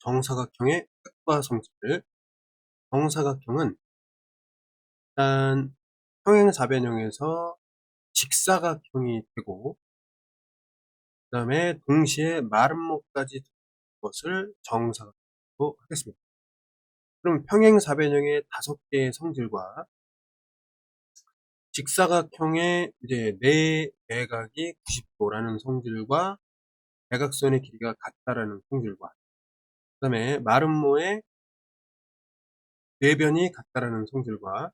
정사각형의 각과 성질. 정사각형은 일단 평행사변형에서 직사각형이 되고 그 다음에 동시에 마름모까지 것을 정사각형으로 하겠습니다. 그럼 평행사변형의 다섯 개의 성질과 직사각형의 이제 네 내각이 90도라는 성질과 대각선의 길이가 같다라는 성질과 그 다음에 마름모의 내변이 같다라는 성질과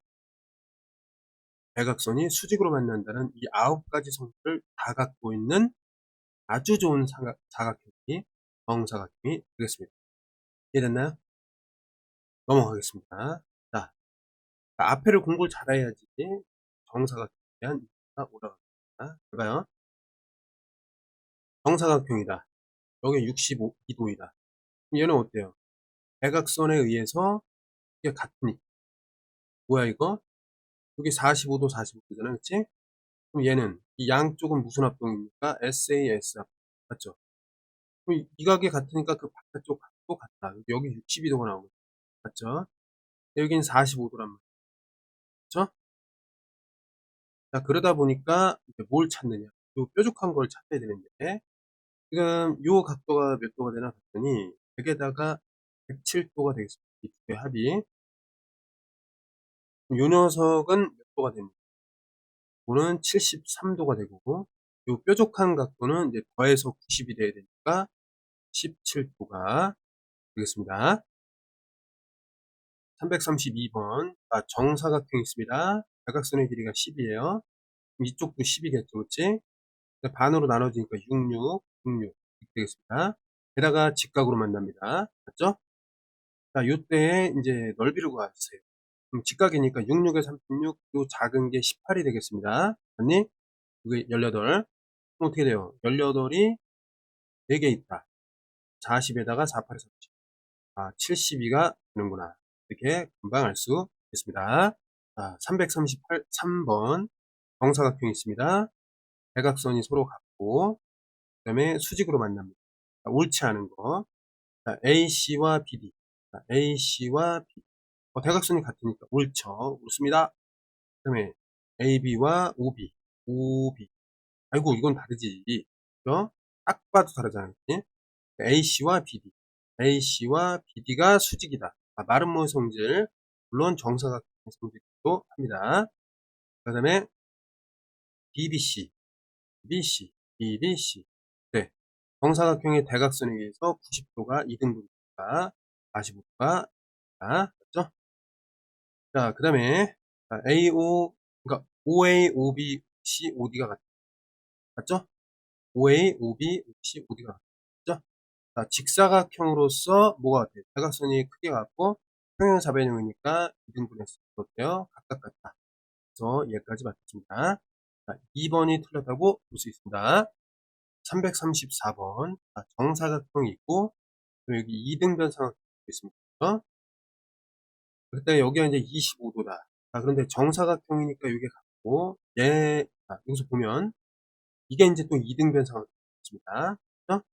대각선이 수직으로 만난다는 이 아홉 가지 성질을 다 갖고 있는 아주 좋은 사각, 사각형이 정사각형이 되겠습니다. 이해됐나요? 넘어가겠습니다. 자, 앞에를 공부를 잘해야지 정사각형에 대한 이해가 올라갑니다. 해봐요. 정사각형이다. 여기 65도이다. 얘는 어때요? 대각선에 의해서 이게 같으니까. 뭐야 이거? 여기 45도 45도잖아 그치? 그럼 얘는 이 양쪽은 무슨 합동입니까? SAS 합동 맞죠? 그럼 이, 이 각이 같으니까 그 바깥쪽 각도 같다 여기 62도가 나오고 맞죠? 여긴 45도란 말이야 그쵸? 자 그러다 보니까 이제 뭘 찾느냐 요 뾰족한 걸 찾아야 되는데 지금 요 각도가 몇 도가 되나 봤더니 100에다가 107도가 되겠습니다 이 두 개 합이 요 녀석은 몇 도가 됩니까? 요는 73도가 되고 요 뾰족한 각도는 이제 더해서 90이 돼야 되니까 17도가 되겠습니다. 332번 아, 정사각형이 있습니다. 대각선의 길이가 10이에요. 이쪽도 10이겠죠, 그치? 반으로 나눠지니까 66, 66 이렇게 되겠습니다. 게다가 직각으로 만납니다. 맞죠? 자, 요때 이제 넓이를 구하세요. 그럼 직각이니까 66에 36, 요 작은 게 18이 되겠습니다. 맞니? 이게 18. 그럼 어떻게 돼요? 18이 4개 있다. 40에다가 48에 30. 아, 72가 되는구나. 이렇게 금방 알 수 있습니다. 자, 338, 3번. 정사각형이 있습니다. 대각선이 서로 같고, 그 다음에 수직으로 만납니다. 자, 옳지 않은 거. 자, AC와 BD. 자, AC와 BD. 어, 대각선이 같으니까 옳죠. 옳습니다. 그 다음에 AB와 OB. OB. 아이고, 이건 다르지. 그죠? 딱 봐도 다르잖아요. AC와 BD. AC와 BD가 수직이다. 아, 마름모의 성질. 물론 정사각형의 성질도 합니다. 그 다음에 BBC, BC, BBC. 네. 정사각형의 대각선에 의해서 90도가 2등분이니까 45도가 자, 맞죠? 자, 그 다음에 AO, 그러니까 OA, OB, C, OD가 같죠? 맞죠? OA, OB, C, OD가 같죠? 자, 직사각형으로서 뭐가 같아요? 대각선이 크게 같고 평행사변형이니까 2등분했을 때 어때요? 각각 같다. 그래서 얘까지 맞습니다. 자, 2번이 틀렸다고 볼 수 있습니다. 334번 자, 정사각형이 있고 여기 2등변 삼각형이 있습니다. 그때 여기가 이제 25도다. 자, 그런데 정사각형이니까 이게 같고, 얘, 자, 여기서 보면, 이게 이제 또 2등변 상황입니다. 그렇죠?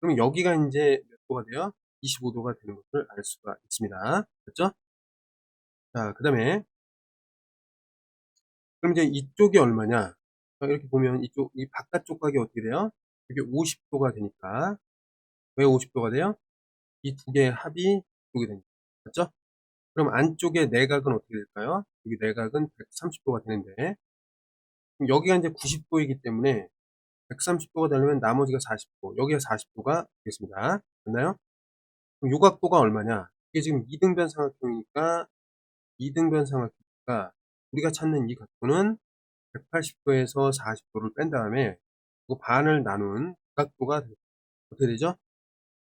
그럼 여기가 이제 몇 도가 돼요? 25도가 되는 것을 알 수가 있습니다. 그렇죠? 자, 그 다음에, 그럼 이제 이쪽이 얼마냐? 자, 이렇게 보면 이쪽, 이 바깥쪽 각이 어떻게 돼요? 이게 50도가 되니까. 왜 50도가 돼요? 이 두 개의 합이 이쪽이 되니까. 맞죠? 그럼 안쪽에 내각은 어떻게 될까요? 여기 내각은 130도가 되는데 여기가 이제 90도이기 때문에 130도가 되려면 나머지가 40도 여기가 40도가 되겠습니다. 됐나요? 그럼 요 각도가 얼마냐? 이게 지금 2등변 삼각형이니까 2등변 삼각형이니까 우리가 찾는 이 각도는 180도에서 40도를 뺀 다음에 그 반을 나눈 각도가 어떻게 되죠?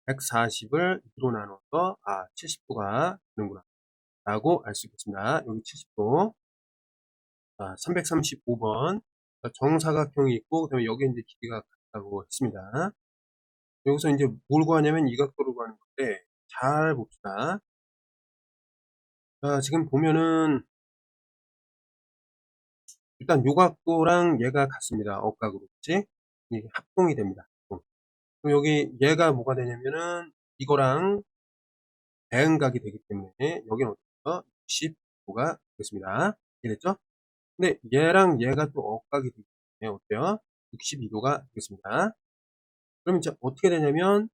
140을 2로 나눠서 아 70도가 되는구나. 라고 알 수 있겠습니다. 여기 70도. 자, 335번. 정사각형이 있고, 그 다음에 여기 이제 길이가 같다고 했습니다. 여기서 이제 뭘 구하냐면 이 각도를 구하는 건데, 잘 봅시다. 자, 지금 보면은, 일단 요 각도랑 얘가 같습니다. 억각으로. 그치? 이게 합동이 됩니다. 그럼 여기 얘가 뭐가 되냐면은, 이거랑 대응각이 되기 때문에 여기는 어떻게 65가 되겠습니다. 이해됐죠? 근데 얘랑 얘가 또 억각이 되기 때문에 어때요? 62도가 되겠습니다. 그럼 이제 어떻게 되냐면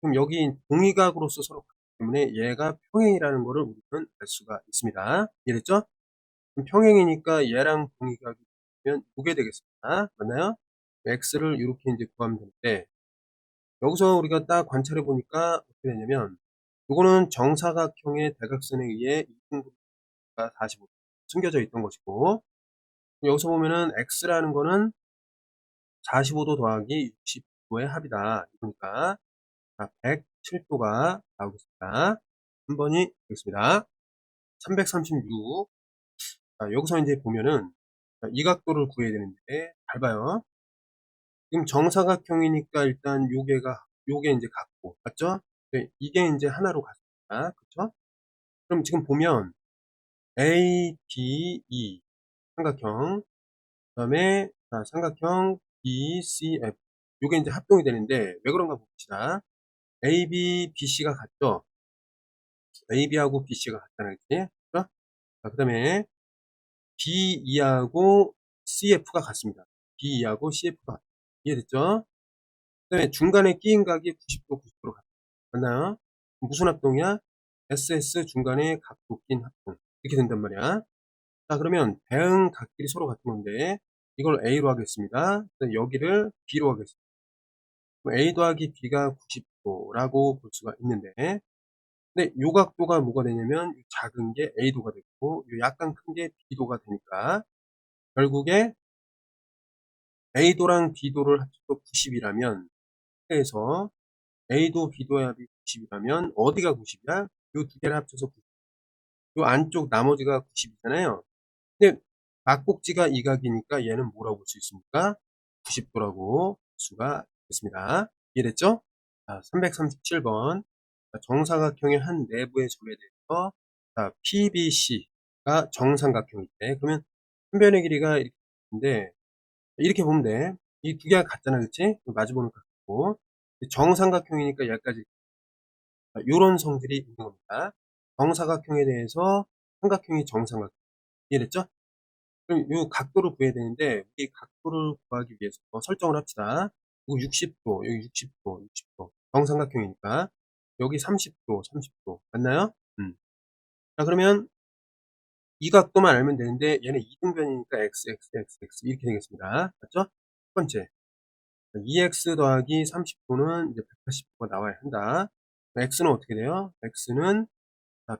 그럼 여기 동의각으로서 서로 같기 때문에 얘가 평행이라는 거를 우리는 알 수가 있습니다. 이해됐죠? 그럼 평행이니까 얘랑 동의각이 되면 이게 되겠습니다. 맞나요? x를 이렇게 이제 구하면 되는데 여기서 우리가 딱 관찰해 보니까 어떻게 되냐면 이거는 정사각형의 대각선에 의해 이등분가 45도 숨겨져 있던 것이고 여기서 보면은 x라는 거는 45도 더하기 60도의 합이다. 그러니까 107도가 나오겠습니다. 3번이 되겠습니다. 336. 자, 여기서 이제 보면은 자, 이 각도를 구해야 되는데 잘 봐요. 지금 정사각형이니까 일단 요게가 요게 이제 같고 맞죠? 네, 이게 이제 하나로 갔습니다. 그쵸? 그럼 지금 보면 A, D, E 삼각형 그 다음에 삼각형 B, C, F 요게 이제 합동이 되는데 왜 그런가 봅시다. A, B, B, C가 같죠? A, B하고 B, C가 같다는 거지. 그죠? 그 다음에 B, E하고 CF가 같습니다. B, E하고 CF가 같다. 이해됐죠? 그 다음에 중간에 끼인 각이 90도, 90도로 같다. 맞나요? 무슨 합동이야? SS 중간에 각도 낀 합동. 이렇게 된단 말이야. 자, 그러면 대응 각끼리 서로 같은 건데, 이걸 A로 하겠습니다. 여기를 B로 하겠습니다. A 더하기 B가 90도라고 볼 수가 있는데, 근데 요 각도가 뭐가 되냐면, 작은 게 A도가 되고, 요 약간 큰 게 B도가 되니까, 결국에 A도랑 B도를 합쳐서 90이라면, 해서 A도 B도의 합이 90이라면, 어디가 90이야? 요 두 개를 합쳐서 90. 요 안쪽 나머지가 90이잖아요. 근데 막꼭지가 이 각이니까 얘는 뭐라고 볼 수 있습니까? 90도라고 볼 수가 있습니다. 이해됐죠? 자, 337번. 정사각형의 한 내부의 점에 대해서 자, PBC가 정삼각형일 때 그러면 한 변의 길이가 이렇게 있는데 이렇게 보면 돼. 이 두 개가 같잖아, 그치? 마주보는 같고 정삼각형이니까 여기까지 이런 성질이 있는 겁니다. 정사각형에 대해서 삼각형이 정삼각형. 이해됐죠? 그럼 이 각도를 구해야 되는데 이 각도를 구하기 위해서 설정을 합시다. 이거 60도, 여기 60도, 60도. 정삼각형이니까 여기 30도, 30도. 맞나요? 음. 자, 그러면 이 각도만 알면 되는데 얘는 이등변이니까 x, x, x, x 이렇게 되겠습니다. 맞죠? 첫 번째. 2x 더하기 30도는 이제 180도가 나와야 한다. x는 어떻게 돼요? x는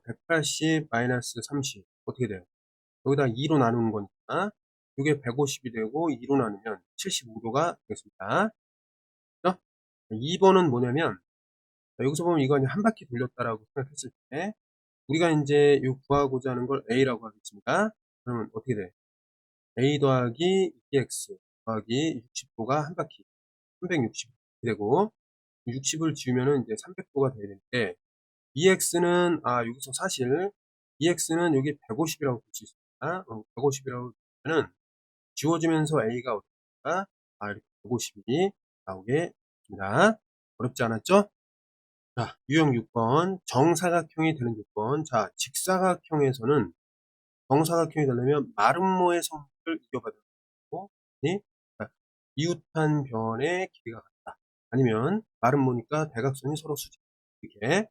180 마이너스 30 어떻게 돼요? 여기다 2로 나누는 거니까 이게 150이 되고 2로 나누면 75도가 되겠습니다. 그죠? 2번은 뭐냐면 여기서 보면 이거 한 바퀴 돌렸다라고 생각했을 때 우리가 이제 이 구하고자 하는 걸 A라고 하겠습니다. 그러면 어떻게 돼? A 더하기 2X 더하기 60도가 한 바퀴 360 되고 60을 지우면은 이제 300도가 되야 되는데 EX는 아 여기서 사실 EX는 여기 150이라고 볼 수 있습니다. 어, 150이라고 보면은 지워지면서 A가 어떨까? 아 이렇게 150이 나오게 됩니다. 어렵지 않았죠? 자, 유형 6번 정사각형이 되는 조건. 자, 직사각형에서는 정사각형이 되려면 마름모의 성질을 이겨받는 거고, 이웃한 변의 길이가 같다. 아니면 마름모니까 대각선이 서로 수직. 이렇게.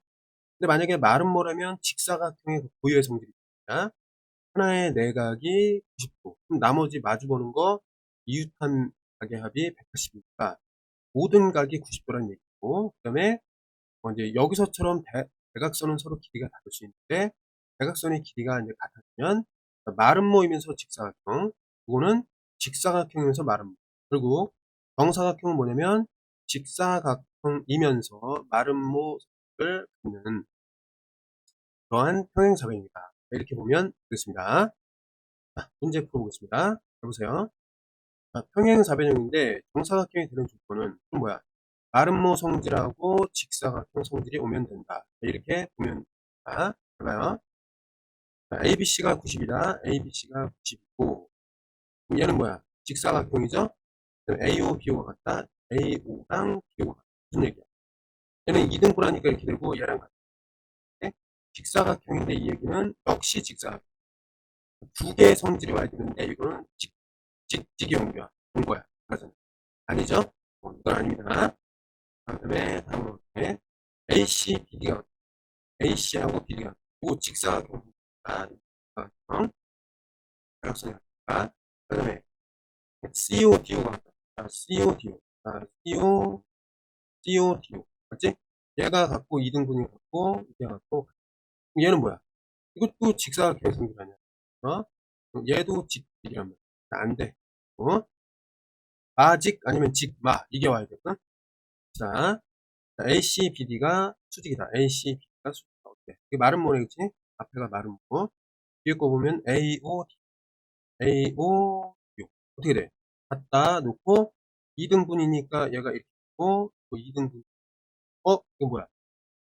근데 만약에 마름모라면 직사각형의 그 고유의 성질이 있습니다. 하나의 내각이 90도. 그럼 나머지 마주보는 거 이웃한 각의 합이 180이니까 모든 각이 90도라는 얘기고, 그 다음에 어, 이제 여기서처럼 대, 대각선은 서로 길이가 다를 수 있는데 대각선의 길이가 이제 같아지면 마름모이면서 직사각형, 이거는 직사각형이면서 마름모. 그리고 정사각형은 뭐냐면 직사각형이면서 마름모를 갖는 그러한 평행사변입니다. 이렇게 보면 되겠습니다. 자, 문제 풀어보겠습니다. 해보세요. 평행사변형인데 정사각형이 되는 조건은 뭐야? 마름모 성질하고 직사각형 성질이 오면 된다. 이렇게 보면 됩니다. 봐요. ABC가 90이다. ABC가 90이고 얘는 뭐야? 직사각형이죠? AO, BO가 같다. AO랑 BO가 같다. 무슨 얘기야? 얘는 2등분 하니까 이렇게 되고 얘랑 같아. 직사각형인데 이 얘기는 역시 직사각형. 두 개의 성질이 와야 되는데 이거는 직, 직직이. 온 거야. 맞아. 아니죠? 어, 이건 아닙니다. 그 다음에 다음으로 네. AC, BD가 AC하고 BD가 이 직사각형. 아, 직사각형. 대각선이니까. 그 다음에 CODO가. 아, CODO. 아, CO, CODO. 맞지? 얘가 갖고 2등분이 갖고 얘가 갖고 얘는 뭐야? 이것도 직사각형 성질 아니야? 어? 얘도 직이란 말이야. 안 돼. 어? 마직 아니면 직마 이게 와야 되거든. 자, AC, BD가 수직이다. AC, BD가 수직이다. 어때? 이게 마른 모래겠지? 앞에가 마른 모. 뒤에 거 보면 AO, AO. 어떻게 돼? 갖다 놓고 2등분이니까 얘가 이렇게 있고 또 2등분. 어? 이거 뭐야?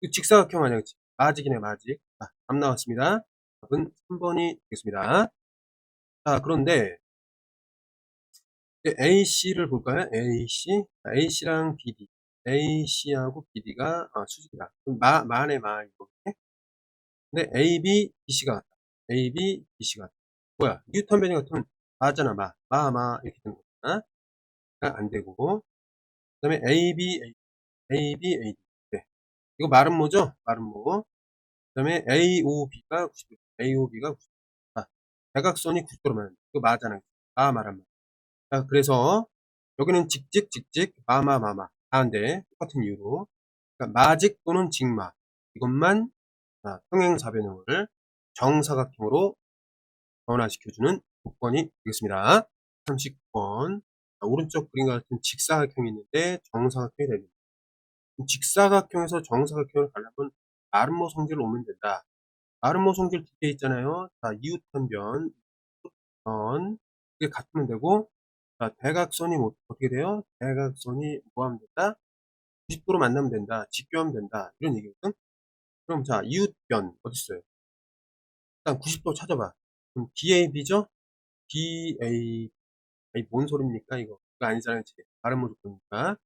이거 직사각형 아니야, 그치? 마직이네, 마직. 자, 답 나왔습니다. 답은 3번이 되겠습니다. 자, 그런데 AC를 볼까요? AC, AC랑 BD, AC하고 BD가 아, 수직이다. 마, 마네 마 이거. 근데 AB, BC가 같다. AB, BC가 같다. 뭐야? 뉴턴 변이 같으면 마잖아, 마, 마, 마 이렇게 되는 거잖아. 그러니까 안 되고. 그 다음에 AB, AB, AD. 네. 이거 마른 모죠? 마른 모. 그 다음에 AOB가 90도, AOB가 90도. 아, 대각선이 90도로 이거 마잖아. 마, 마란 말. 자, 그래서 여기는 직직, 직직, 마마, 마마. 다인데 똑같은 이유로. 그러니까 마직 또는 직마. 이것만 자, 평행사변형을 정사각형으로 변화시켜주는 조건이 되겠습니다. 39번. 오른쪽 그림과 같은 직사각형이 있는데 정사각형이 됩니다. 직사각형에서 정사각형을 가려면 마름모 성질을 오면 된다. 마름모 성질 두 개 있잖아요. 자, 이웃변변, 변, 이게 같으면 되고, 자, 대각선이 뭐, 어떻게 돼요? 대각선이 뭐 하면 된다? 90도로 만나면 된다. 직교하면 된다. 이런 얘기거든? 그럼 자, 이웃변, 어딨어요? 일단 90도 찾아봐. 그럼 DAB죠? DA, 아니, 뭔 소리입니까, 이거? 이거 아니잖아요, 지금. 다른 모조건이니까.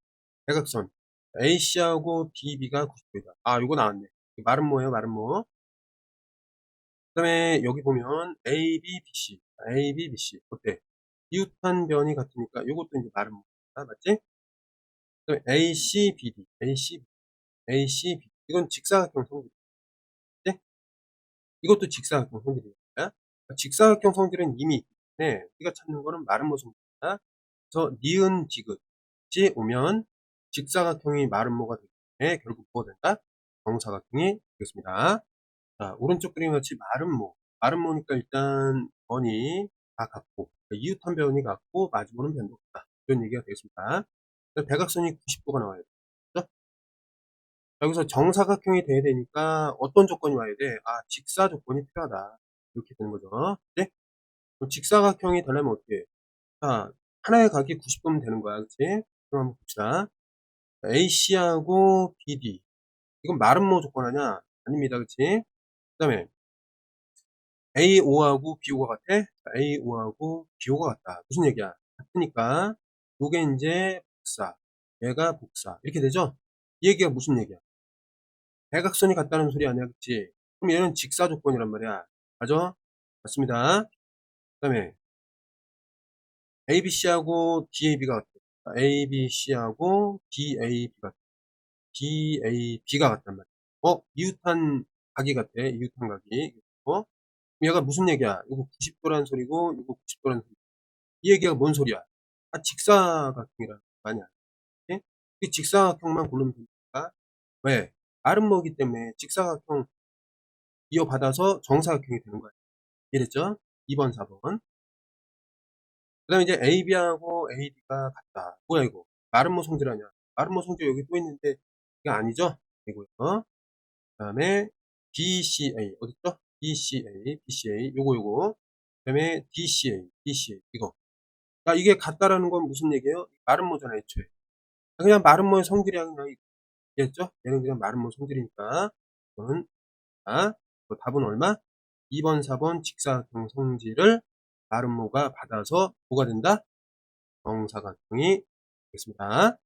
대각선. AC하고 DB가 90도이다. 아, 이거 나왔네. 마른 모예요, 마른 모. 그 다음에 여기 보면 AB, BC. AB, BC. 어때? 이웃한 변이 같으니까 이것도 이제 마른 모다 맞지? 그 다음에 AC, BD. AC, AC, BD. 이건 직사각형 성질. 네? 이것도 직사각형 성질입니다. 직사각형 성질은 이미 네, 우리가 찾는 거는 마른 모 성질입니다. 그래서 니은 디귿이 오면 직사각형이 마른 모가 되기 때문에 결국 뭐가 된다? 정사각형이 되겠습니다. 자, 오른쪽 그림 같이 마른 모. 마른 모니까 일단 번이 다 같고 이웃한 변이 같고 마지막은 변도 없다. 이런 얘기가 되겠습니다. 대각선이 90도가 나와야 돼. 그렇죠? 여기서 정사각형이 돼야 되니까 어떤 조건이 와야 돼? 아, 직사 조건이 필요하다. 이렇게 되는 거죠. 네? 직사각형이 되려면 어떻게 해? 자, 하나의 각이 90도면 되는 거야. 그치? 그럼 한번 봅시다. AC하고 BD. 이건 마름모 조건 아냐? 아닙니다. 그치? 그 다음에 A5하고 B5가 같아? A5하고 B5가 같다. 무슨 얘기야? 같으니까 요게 이제 복사, 얘가 복사 이렇게 되죠? 이 얘기가 무슨 얘기야? 대각선이 같다는 소리 아니야? 그치? 그럼 얘는 직사 조건이란 말이야. 맞아? 맞습니다. 그 다음에 ABC하고 DAB가 같아. ABC하고 DAB가 같아. DAB가 같단 말이야. 어? 이웃한 각이 같아. 이웃한 각이. 어? 얘가 무슨 얘기야? 이거 90도라는 소리고, 이거 90도라는 소리. 이 얘기가 뭔 소리야? 아, 직사각형이라는 거 아니야. 예? 이 직사각형만 고르면 됩니까? 왜? 아름모기 때문에 직사각형 이어받아서 정사각형이 되는 거야. 이랬죠? 2번, 4번. 그 다음에 이제 AB하고 AD가 같다. 뭐야, 이거? 마름모 성질 아니야? 마름모 성질 여기 또 있는데, 이게 아니죠? 이거요. 그 다음에 BCA, 어딨죠? BCA, BCA, 요거, 요거. 그 다음에 DCA, DCA, 이거. 자, 이게 같다라는 건 무슨 얘기예요? 마름모잖아, 애초에. 그냥 마름모의 성질이 그냥, 이겠죠? 얘는 그냥 마름모 성질이니까. 이거는, 자, 답은 얼마? 2번, 4번 직사각형 성질을 마름모가 받아서 뭐가 된다? 정사각형이 되겠습니다.